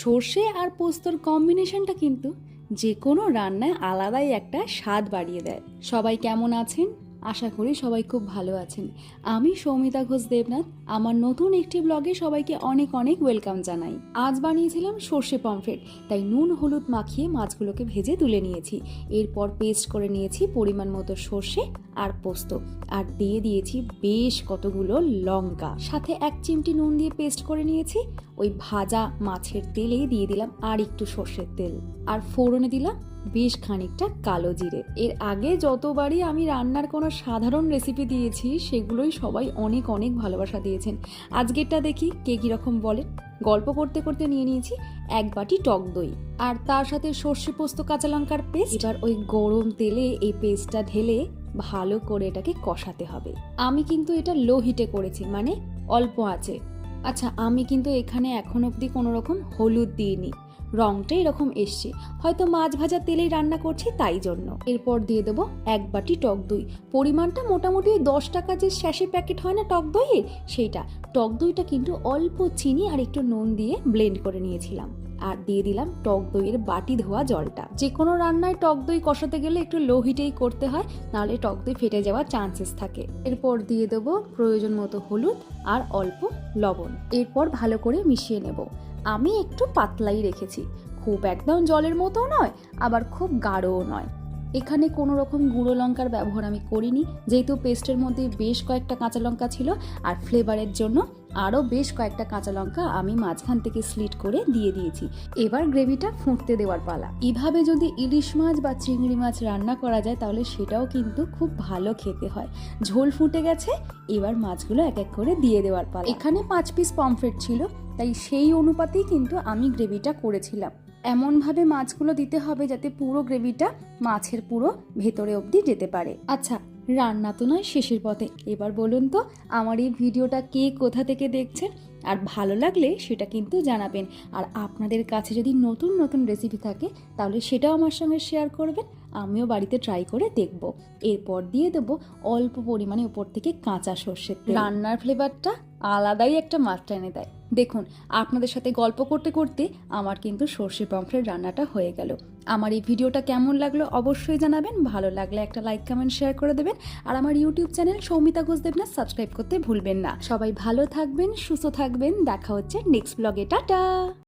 সর্ষে আর পোস্তর কম্বিনেশনটা কিন্তু যে কোনো রান্নায় আলাদাই একটা স্বাদ বাড়িয়ে দেয়। সবাই কেমন আছেন? আশা করি সবাই খুব ভালো আছেন। আমি সৌমিতা ঘোষ দেবনাথ, আমার নতুন একটি ব্লগে সবাইকে অনেক অনেক ওয়েলকাম জানাই। আজ বানিয়েছিলাম সর্ষে পমফ্রেট, তাই নুন হলুদ মাখিয়ে মাছগুলোকে ভেজে তুলে নিয়েছি। এরপর পেস্ট করে নিয়েছি পরিমাণ মতো সর্ষে আর পোস্ত, আর দিয়ে দিয়েছি বেশ কতগুলো লঙ্কা। সাথে এক চিমটি নুন দিয়ে পেস্ট করে নিয়েছি, ওই ভাজা মাছের তেলেই দিয়ে দিলাম আর একটু সর্ষের তেল। আর ফোড়নে দিলাম বেশ খানিকটা কালো জিরে। এর আগে যতবারই আমি রান্নার কোনো সাধারণ রেসিপি দিয়েছি, সেগুলোই সবাই অনেক অনেক ভালোবাসা দিয়েছেন। আজকেরটা দেখি কে কীরকম বলেন গল্প করতে করতে নিয়ে নিয়েছি এক বাটি টক দই। আর তার সাথে সর্ষে পোস্ত, কাঁচা লঙ্কার পেস্ট। এবার ওই গরম তেলে এই পেস্টটা ঢেলে ভালো করে এটাকে কষাতে হবে। আমি কিন্তু এটা লো হিটে করেছি মানে অল্প আছে। আচ্ছা আমি কিন্তু এখানে এখন অবধি কোনো রকম হলুদ দিইনি। রংটা এরকম এসছে। হয়তো মাছ ভাজা তেলেই রান্না করছি তাই জন্য। এরপর দিয়ে দেবো এক বাটি টক দই। পরিমাণটা মোটামুটি ওই দশ টাকা যে শ্যাশে প্যাকেট হয় না টক দইয়ের? সেইটা। টক দইটা কিন্তু অল্প চিনি আর একটু নুন দিয়ে ব্লেন্ড করে নিয়েছিলাম। আর দিয়ে দিলাম টক দইয়ের বাটি ধোয়া জলটা। যে কোনো রান্নায় টক দই কষাতে গেলে একটু লো হিটেই করতে হয়, নাহলে টক দই ফেটে যাওয়ার চান্সেস থাকে। এরপর দিয়ে দেবো প্রয়োজন মতো হলুদ আর অল্প লবণ। এরপর ভালো করে মিশিয়ে নেব। আমি একটু পাতলাই রেখেছি। খুব একদম জলের মতো নয়, আবার খুব গাঢ়ও নয়। এখানে কোনো রকম গুঁড়ো লঙ্কার ব্যবহার আমি করিনি, যেহেতু পেস্টের মধ্যে বেশ কয়েকটা কাঁচা লঙ্কা ছিল আর ফ্লেভারের জন্য আরও বেশ কয়েকটা কাঁচা লঙ্কা আমি মাঝখান থেকে স্লিট করে দিয়ে দিয়েছি। এবার গ্রেভিটা ফুটতে দেওয়ার পালা। এভাবে যদি ইলিশ মাছ বা চিংড়ি মাছ রান্না করা যায়, তাহলে সেটাও কিন্তু খুব ভালো খেতে হয়। ঝোল ফুটে গেছে, এবার মাছগুলো এক এক করে দিয়ে দেওয়ার পালা। এখানে পাঁচ পিস পমফ্রেট ছিল তাই সেই অনুপাতেই কিন্তু আমি গ্রেভিটা করেছিলাম। এমনভাবে মাছগুলো দিতে হবে যাতে পুরো গ্রেভিটা মাছের পুরো ভেতরে অবধি যেতে পারে। আচ্ছা রান্না তো নয়, শেষের পথে। এবার বলুন তো, আমার এই ভিডিওটা কে কোথা থেকে দেখছেন আর ভালো লাগলে সেটা কিন্তু জানাবেন। আর আপনাদের কাছে যদি নতুন নতুন রেসিপি থাকে, তাহলে সেটাও আমার সঙ্গে শেয়ার করবেন। আমিও বাড়িতে ট্রাই করে দেখব। এরপর দিয়ে দেব অল্প পরিমাণে উপর থেকে কাঁচা সর্ষের রান্নার ফ্লেভারটা আলাদাই একটা মাত্রা এনে দেয়। দেখুন, আপনাদের সাথে গল্প করতে করতে আমার কিন্তু সর্ষে পমফ্রেট রান্নাটা হয়ে গেল। আমার এই ভিডিওটা কেমন লাগল অবশ্যই জানাবেন। ভালো লাগলে একটা লাইক কমেন্ট শেয়ার করে দেবেন। আর আমার YouTube channel Soumita Ghosh দেবনা subscribe করতে ভুলবেন না। সবাই ভালো থাকবেন, সুস্থ থাকবেন। দেখা হচ্ছে নেক্সট ব্লগে টাটা!